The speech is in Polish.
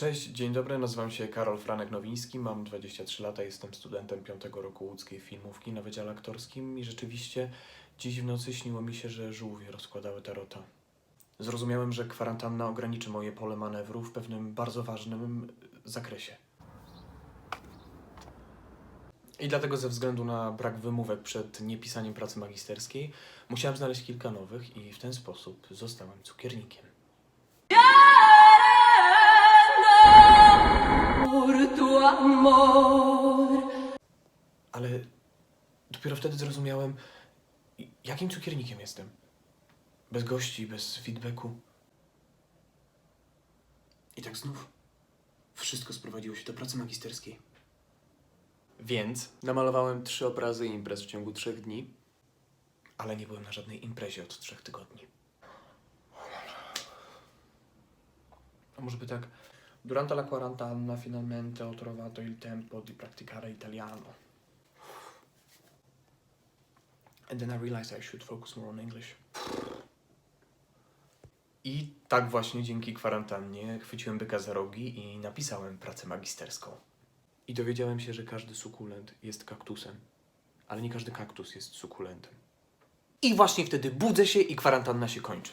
Cześć, dzień dobry, nazywam się Karol Franek-Nowiński, mam 23 lata, jestem studentem 5 roku łódzkiej filmówki na Wydziale Aktorskim i rzeczywiście dziś w nocy śniło mi się, że żółwie rozkładały tarota. Zrozumiałem, że kwarantanna ograniczy moje pole manewru w pewnym bardzo ważnym zakresie. I dlatego ze względu na brak wymówek przed niepisaniem pracy magisterskiej musiałem znaleźć kilka nowych i w ten sposób zostałem cukiernikiem. Amor. Ale dopiero wtedy zrozumiałem, jakim cukiernikiem jestem. Bez gości, bez feedbacku. I tak znów wszystko sprowadziło się do pracy magisterskiej. Więc namalowałem trzy obrazy imprez w ciągu trzech dni, ale nie byłem na żadnej imprezie od trzech tygodni. A może by tak? Durante la quarantena finalmente ho trovato il tempo di praticare italiano. And then I realized I should focus more on English. I tak właśnie dzięki kwarantannie chwyciłem byka za rogi i napisałem pracę magisterską. I dowiedziałem się, że każdy sukulent jest kaktusem, ale nie każdy kaktus jest sukulentem. I właśnie wtedy budzę się i kwarantanna się kończy.